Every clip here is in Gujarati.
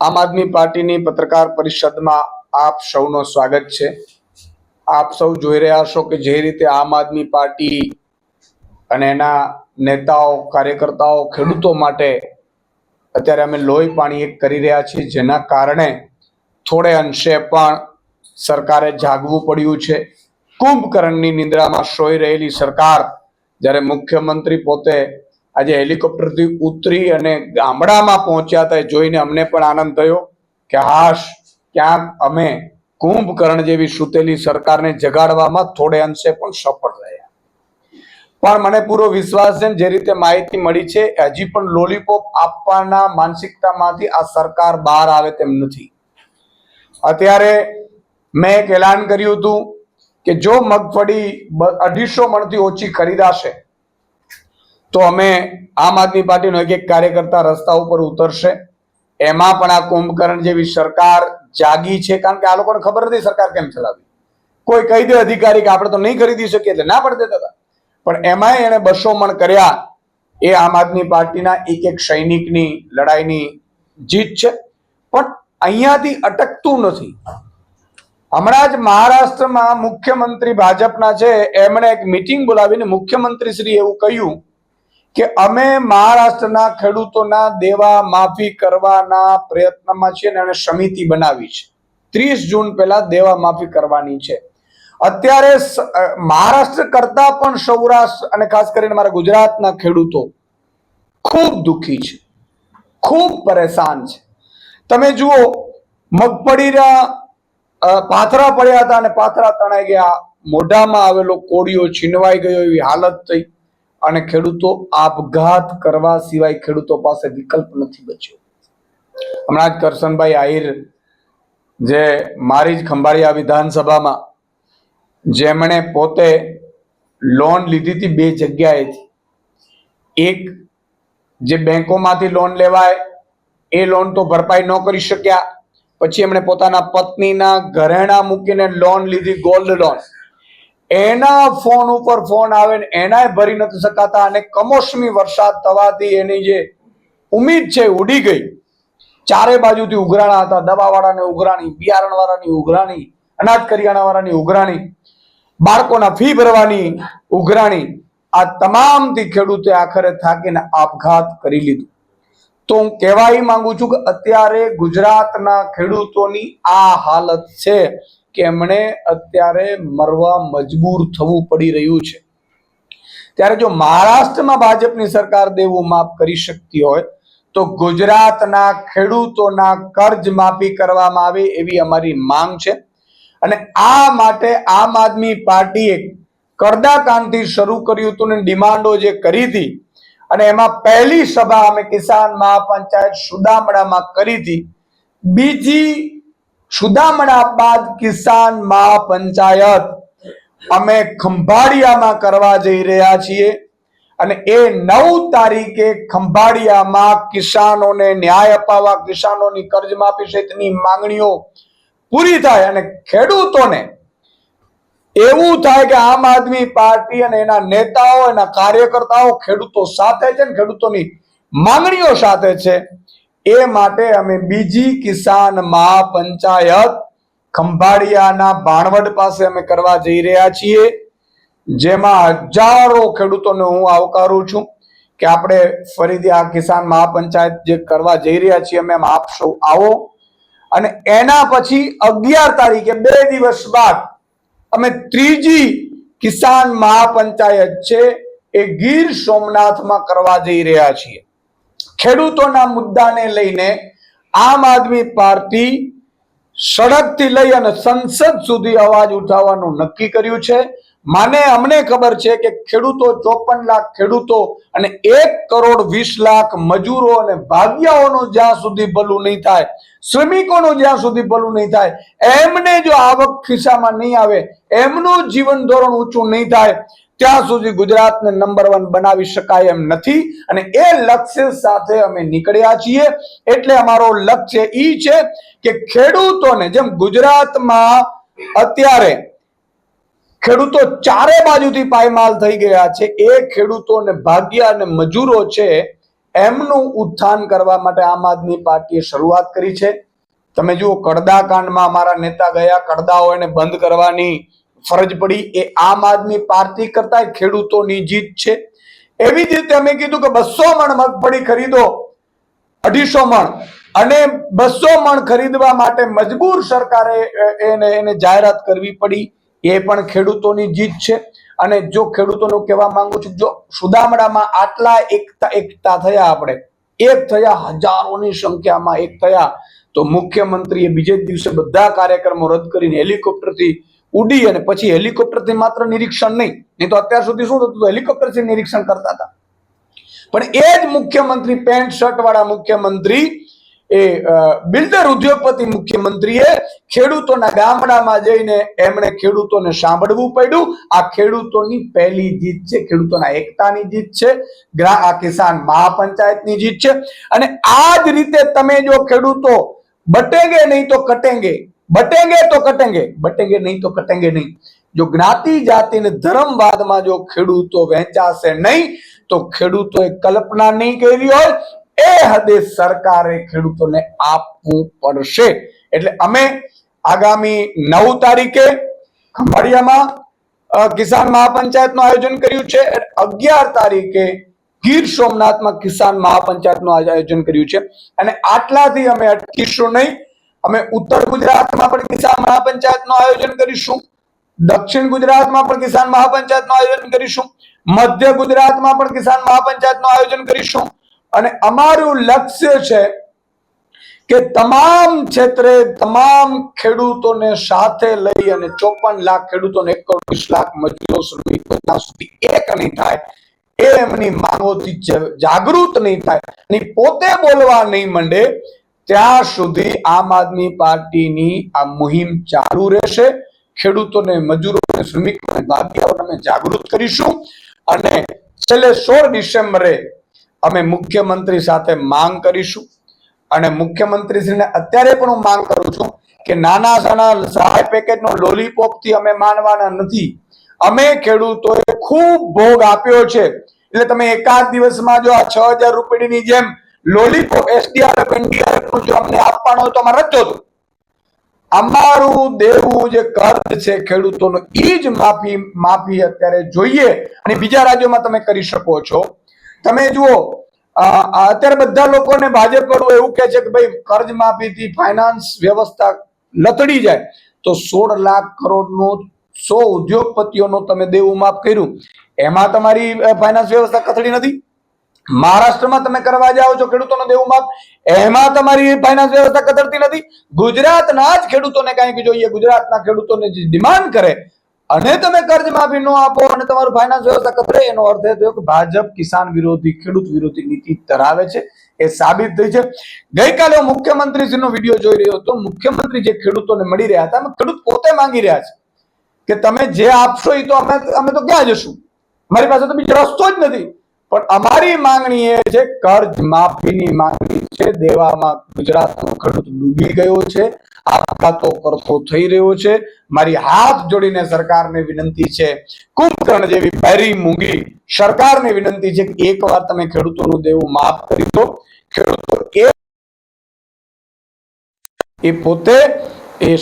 આમ આદમી પાર્ટીની પત્રકાર પરિષદમાં આપ સૌનો સ્વાગત છે. આપ સૌ જોઈ રહ્યા છો કે જે રીતે આમ આદમી પાર્ટી અને એના નેતાઓ, કાર્યકર્તાઓ, ખેડૂતો માટે અત્યારે અમે લોહી પાણી એક કરી રહ્યા છીએ, જેના કારણે થોડે અંશે પણ સરકારે જાગવું પડ્યું છે. કુંભકર્ણની નિંદ્રામાં સોઈ રહેલી સરકાર જ્યારે મુખ્યમંત્રી પોતે આજે હેલિકોપ્ટરથી ઉતરી અને ગામડામાં પહોંચ્યા હતા જોઈને અમને પણ આનંદ થયો કે હાશ, ક્યાંક અમે કુંભકર્ણ જેવી સૂતેલી સરકારને જગાડવામાં થોડે અંશે પણ સફળ રહ્યા. પણ મને પૂરો વિશ્વાસ છે જે રીતે માહિતી મળી છે, હજી પણ લોલીપોપ આપવાના માનસિકતામાંથી આ સરકાર બહાર આવે તેમ નથી. અત્યારે મેં એક એલાન કર્યું હતું કે જો મગફળી અઢીસો મણથી ઓછી ખરીદાશે તો અમે આમ આદમી પાર્ટીનો એક એક કાર્યકર્તા રસ્તા ઉપર ઉતરશે. એમાં પણ આ કુંભકર્ણ જેવી સરકાર જાગી છે, કારણ કે આ લોકોને ખબર નથી સરકાર કેમ ચલાવી. કોઈ કહી દે અધિકારી કે આપણે તો નહીં ખરીદી શકીએ એટલે ના પડે દેતા હતા. પણ એમાંય એણે બસો મણ કર્યા. એ આમ આદમી પાર્ટીના એક એક સૈનિકની લડાઈની જીત છે. પણ અહીંયાથી અટકતું નથી. હમણાં જ મહારાષ્ટ્રમાં મુખ્યમંત્રી ભાજપના છે. એમણે એક મિટિંગ બોલાવીને મુખ્યમંત્રી શ્રી એવું કહ્યું કે અમે મહારાષ્ટ્રના ખેડૂતોના દેવા માફી કરવાના પ્રયત્નમાં છીએ અને સમિતિ બનાવી છે. ત્રીસ જૂન પહેલા દેવા માફી કરવાની છે. અત્યારે મહારાષ્ટ્ર કરતા પણ સૌરાષ્ટ્ર અને ખાસ કરીને મારા ગુજરાતના ખેડૂતો ખૂબ દુઃખી છે. ખૂબ પરેશાન છે. તમે જુઓ, મગફળીના પાથરા પડ્યા હતા અને પાથરા તણાઈ ગયા. મોઢામાં આવેલો કોળિયો છીનવાઈ ગયો, એવી હાલત થઈ. અને ખેડૂતો આપઘાત કરવા સિવાય ખેડૂતો પાસે વિકલ્પ નથી બચ્યો. હમણાં જ કરશનભાઈ આહિર જે મારી જ ખંભાળિયા વિધાનસભામાં જેમણે પોતે લોન લીધી હતી બે જગ્યાએથી એક, જે બેંકોમાંથી લોન લેવાય, એ લોન તો ભરપાઈ ન કરી શક્યા. પછી એમણે પોતાના પત્નીના ઘરેણા મૂકીને લોન લીધી ગોલ્ડ લોન એના ફોન ઉપર ફોન આવે ને એનાય ભરી નથી શકાતા અને કમોસમી વરસાદ થવાથી એની જે ઉમીદ છે ઉડી ગઈ. ચારે બાજુથી ઉઘરાણા હતા. દવાવાળાને ઉઘરાણી બિયારણ વાળાની ઉઘરાણી, અનાજ કરિયાણા વાળાની ઉઘરાણી, બાળકોના ફી ભરવાની ઉઘરાણી, આ તમામથી ખેડૂતે આખરે થાકીને આપઘાત કરી લીધું. તો હું કહેવા માંગુ છું કે અત્યારે ગુજરાતના ખેડૂતોની આ હાલત છે. કે એમણે અત્યારે મરવા મજબૂર થવું પડી રહ્યું છે? ત્યારે જો મહારાષ્ટ્રમાં ભાજપની સરકાર દેવું માફ કરી શકતી હોય, તો ગુજરાતના ખેડૂતોના કર્જ માફી કરવામાં આવે એવી અમારી માંગ છે. અને આ માટે આમ આદમી પાર્ટીએ કરદાકાંડથી શરૂ કર્યું હતું ને ડિમાન્ડો જે કરી હતી, અને એમાં પહેલી સભા અમે કિસાન મહાપંચાયત સુદામડામાં કરી હતી. બીજી સુદામડા બાદ કિસાન મહાપંચાયત અમે ખંભાળિયામાં કરવા જઈ રહ્યા છીએ અને એ નવ તારીખે ખંભાળિયામાં કિસાનોને ન્યાય અપાવવા, કિસાનોની કર્જમાફી સહિતની માંગણીઓ પૂરી થાય અને ખેડૂતોને એવું થાય કે આમ આદમી પાર્ટી અને એના નેતાઓ, એના કાર્યકર્તાઓ ખેડૂતો સાથે છે ને ખેડૂતોની માંગણીઓ સાથે છે. એ માટે અમે બીજી કિસાન મહાપંચાયત ખંભાળિયાના ભાણવડ પાસે અમે કરવા જઈ રહ્યા છીએ, જેમાં હજારો ખેડૂતોને હું આવકારું છું કે આપણે ફરીથી આ કિસાન મહાપંચાયત જે કરવા જઈ રહ્યા છીએ, અમે આપ સૌ આવો. અને એના પછી અગિયાર તારીખે બે દિવસ બાદ અમે ત્રીજી કિસાન મહાપંચાયત છે એ ગીર સોમનાથમાં કરવા જઈ રહ્યા છીએ. ખેડૂતોના મુદ્દાને લઈને આમ આદમી પાર્ટી સડકથી લઈ અને સંસદ સુધી અવાજ ઉઠાવવાનું નક્કી કર્યું છે. માને અમને ખબર છે કે ખેડૂતો ચોપન લાખ ખેડૂતો અને એક કરોડ વીસ લાખ મજૂરો અને ભાગ્યાઓનું જ્યાં સુધી ભલું નહીં થાય, શ્રમિકોનું જ્યાં સુધી ભલું નહીં થાય, એમને જો આવક ખિસ્સામાં નહીં આવે, એમનું જીવન ધોરણ ઊંચું નહીં થાય ત્યાં સુધી ગુજરાતને નંબર વન બનાવી શકાય એમ નથી અને એ લક્ષ્ય સાથે અમે નીકળ્યા છીએ. એટલે અમારો લક્ષ્ય એ છે કે ખેડૂતોને, જેમ ગુજરાતમાં અત્યારે ખેડૂતો ચારે બાજુથી પાયમાલ થઈ ગયા છે, એ ખેડૂતોને ભાગ્ય અને મજૂરો છે એમનું ઉત્થાન કરવા માટે આમ આદમી પાર્ટીએ શરૂઆત કરી છે. તમે જુઓ કડદા કાંડમાં અમારા નેતા ગયા કડદાઓ એને બંધ કરવાની ફરજ પડી એ આમ આદમી પાર્ટી કરતા ખેડૂતોની જીત છે. એવી જ રીતે અમે કીધું કે બસો મણ મગફળી ખરીદો, અઢીસો મણ. અને બસો મણ ખરીદવા માટે મજબૂર સરકારે એને એને જાહેરાત કરવી પડી. એ પણ ખેડૂતોની જીત છે. અને જો ખેડૂતોનું કહેવા માંગુ છું, જો સુદામડામાં આટલા એકતા એકતા થયા આપણે, એક થયા હજારોની સંખ્યામાં એક થયા, તો મુખ્યમંત્રીએ બીજે દિવસે બધા કાર્યક્રમો રદ કરીને હેલિકોપ્ટરથી ઉડી અને પછી હેલિકોપ્ટરથી માત્ર નિરીક્ષણ નહીં. તો અત્યાર સુધી શું થતું હેલિકોપ્ટરથી નિરીક્ષણ કરતા હતા. પણ એ જ મુખ્યમંત્રી પેન્ટ શર્ટ વાળા મુખ્યમંત્રી એ બિલ્ડર ઉદ્યોગપતિ મુખ્યમંત્રીએ ખેડૂતોના ગામડામાં જઈને એમણે ખેડૂતોને સાંભળવું પડ્યું. આ ખેડૂતોની પહેલી જીત છે. ખેડૂતોના એકતાની જીત છે. આ કિસાન મહાપંચાયતની જીત છે. અને આ જ રીતે તમે જો ખેડૂતો બટેંગે નહીં તો કટેંગે. બટેંગે તો કટેંગે, બટેંગે નહીં તો કટેંગે નહીં. જો જ્ઞાતિ, જાતિ અને ધર્મવાદમાં જો ખેડૂતો વહેંચાશે નહીં, તો ખેડૂતોએ કલ્પના નહીં કરી હોય, એ હદે સરકારે ખેડૂતોને આપવું પડશે. એટલે અમે આગામી નવ તારીખે ખંભાળિયામાં કિસાન મહાપંચાયતનું આયોજન કર્યું છે. અગિયાર તારીખે ગીર સોમનાથમાં કિસાન મહાપંચાયતનું આયોજન કર્યું છે. અને આટલાથી અમે અટકીશું નહીં. અમે ઉત્તર ગુજરાતમાં પણ કિસાન મહાપંચાયતનું આયોજન કરીશું. દક્ષિણ ગુજરાતમાં પણ કિસાન મહાપંચાયતનું આયોજન કરીશું. મધ્ય ગુજરાતમાં પણ કિસાન મહાપંચાયતનું આયોજન કરીશું. અને અમારું લક્ષ્ય છે કે તમામ ક્ષેત્રે તમામ ખેડૂતોને સાથે લઈ અને ચોપન લાખ ખેડૂતોને એક કરોડ વીસ લાખ મજૂરો શ્રમિકો ત્યાં સુધી એક નહીં થાય. એ એમની માંગોથી જાગૃત નહીં થાય. અને પોતે બોલવા નહીં મંડે. ત્યાં સુધી આમ આદમી પાર્ટીની આ મુહિમ ચાલુ રહેશે. ખેડૂતોને, મજૂરોને, શ્રમિકોને ભાગીદારોને જાગૃત કરીશું. અને છેલ્લે સોળ ડિસેમ્બરે અમે મુખ્યમંત્રી સાથે માંગ કરીશું. અને મુખ્યમંત્રીશ્રીને અત્યારે પણ હું માંગ કરું છું કે નાના સાના સહાય પેકેજનો લોલીપોપથી અમે માનવાના નથી. અમે ખેડૂતોએ ખૂબ ભોગ આપ્યો છે. એટલે તમે એકાદ દિવસમાં જો આ છ હજાર રૂપિયાની જેમ લોલીપોપ એસડીઆરએફ એનડીઆરએફ જો અમને આપવાનો હોય તો અમારે રજો હતું અમારું દેવું જે કર્જ છે ખેડૂતોનો એ જ માફી માફી અત્યારે જોઈએ અને બીજા રાજ્યોમાં તમે કરી શકો છો. તમે જુઓ અત્યારે બધા લોકોને ભાજપ વાળું એવું કહે છે કે ભાઈ, કર્જ માફીથી ફાઇનાન્સ વ્યવસ્થા લથડી જાય. તો સોળ લાખ કરોડનું સો ઉદ્યોગપતિઓનો તમે દેવું માફ કર્યું. એમાં તમારી ફાઇનાન્સ વ્યવસ્થા કથળી નથી. મહારાષ્ટ્રમાં તમે કરવા જાઓ છો ખેડૂતોનો દેવું માફ. એમાં તમારી ફાઇનાન્સ વ્યવસ્થા કતરતી નથી. ગુજરાતના જ ખેડૂતોને કંઈક જોઈએ. ગુજરાતના ખેડૂતોને જે ડિમાન્ડ કરે, અને તમે કર્જ માફી ન આપો અને તમારું ફાઇનાન્સ વ્યવસ્થા કતરે એનો અર્થ એ થયો કે ભાજપ કિસાન વિરોધી, ખેડૂત વિરોધી નીતિ ધરાવે છે. એ સાબિત થઈ છે. ગઈકાલે હું મુખ્યમંત્રીશ્રીનો વીડિયો જોઈ રહ્યો હતો. મુખ્યમંત્રી જે ખેડૂતોને મળી રહ્યા હતા ખેડૂત પોતે માંગી રહ્યા છે કે તમે જે આપશો એ તો અમે અમે તો ક્યાં જશું? મારી પાસે તો બીજો રસ્તો જ નથી. પણ અમારી માંગણી એ છે, કર્જ માફીની માંગણી છે. દેવામાં ગુજરાતનો ખેડૂત ડૂબી ગયો છે. આપઘાતો કરતો થઈ રહ્યો છે. મારી હાથ જોડીને સરકારને વિનંતી છે, કુંભકર્ણ જેવી પહેરી મૂંગી સરકારને વિનંતી છે કે એકવાર તમે ખેડૂતોનું દેવું માફ કરી દો. ખેડૂતો એ પોતે એ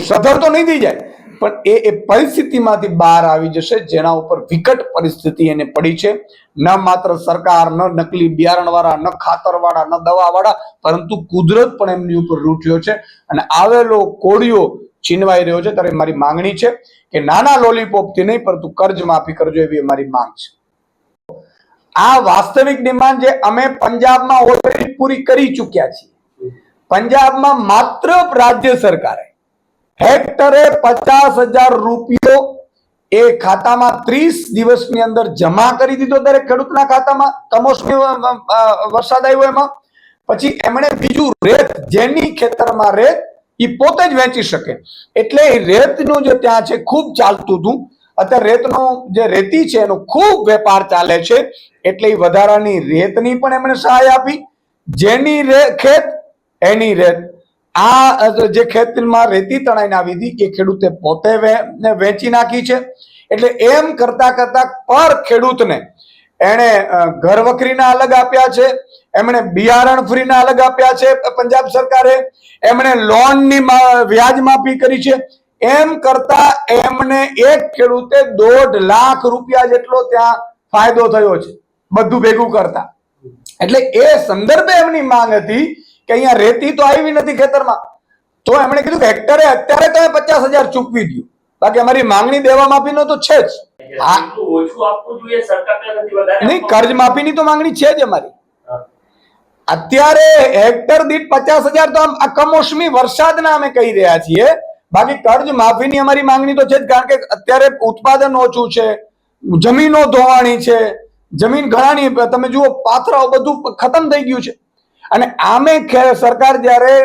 સધર તો નહીં થઈ જાય. પણ એ એ પરિસ્થિતિમાંથી બહાર આવી જશે જેના ઉપર વિકટ પરિસ્થિતિ એને પડી છે. ન માત્ર સરકાર, ન નકલી બિયારણ વાળા ન ખાતર વાળા ન દવા વાળા પરંતુ કુદરત પણ એમની ઉપર રૂઠ્યો છે. અને આવેલો કોળિયો છીનવાઈ રહ્યો છે. ત્યારે મારી માંગણી છે કે નાના લોલીપોપથી નહીં, પરંતુ કર્જ માફી કરજો એવી મારી માંગ છે. આ વાસ્તવિક ડિમાન્ડ જે અમે પંજાબમાં ઓલરેડી પૂરી કરી ચૂક્યા છીએ. પંજાબમાં માત્ર રાજ્ય સરકારે હેક્ટરે પચાસ હજાર રૂપિયો એ ખાતામાં ત્રીસ દિવસની અંદર જમા કરી દીધો દરેક ખેડૂતના ખાતામાં. કમોસમી વરસાદ આવ્યો એમાં. પછી એમણે બીજું રેત જેની ખેતરમાં રેત એ પોતે જ વેચી શકે. એટલે એ રેતનું જે ત્યાં છે ખૂબ ચાલતું હતું. અત્યારે રેતનો જે રેતી છે એનો ખૂબ વેપાર ચાલે છે. એટલે એ વધારાની રેતની પણ એમણે સહાય આપી. જેની રે, ખેત, એની રેત. આ જે ખેતરમાં રેતી તણાઈને આવી હતી એ ખેડૂતે પોતે વેચી નાખી છે, એટલે એમ કરતા કરતા પર ખેડૂતને એણે ઘર વખરીના અલગ આપ્યા છે, એમણે બિયારણ ફ્રીના અલગ આપ્યા છે પંજાબ સરકારે, એમણે લોનની વ્યાજ માફી કરી છે, એમ કરતા એમને એક ખેડૂતે દોઢ લાખ રૂપિયા જેટલો ત્યાં ફાયદો થયો છે, બધું ભેગું કરતા. એટલે એ સંદર્ભે એમની માંગ હતી કે અહીંયા રેતી તો આવી નથી ખેતરમાં. તો એમણે કીધું કે હેક્ટરે અત્યારે તમે પચાસ હજાર ચૂકવી દો બાકી અમારી માંગણી દેવા માફીનો તો છે જ. નહીં. કર્જ માફીની તો માંગણી છે જ અમારી. અત્યારે હેક્ટર દીઠ પચાસ હજાર તો આ કમોસમી વરસાદના અમે કહી રહ્યા છીએ. બાકી કર્જ માફીની અમારી માંગણી તો છે જ કારણ કે અત્યારે ઉત્પાદન ઓછું છે જમીનો ધોવાણી છે જમીન ઘણાની તમે જુઓ પાથરાઓ બધું ખતમ થઈ ગયું છે. અને આમે સરકાર જ્યારે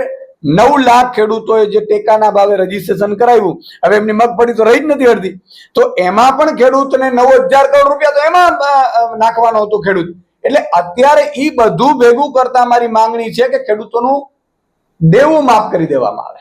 નવ લાખ ખેડૂતોએ જે ટેકાના ભાવે રજીસ્ટ્રેશન કરાવ્યું, હવે એમની મગફળી તો રહી જ નથી અડધી. તો એમાં પણ ખેડૂતને નવ હજાર કરોડ રૂપિયા તો એમાં નાખવાનો હતો ખેડૂત. એટલે અત્યારે એ બધું ભેગું કરતા મારી માંગણી છે કે ખેડૂતોનું દેવું માફ કરી દેવામાં આવે.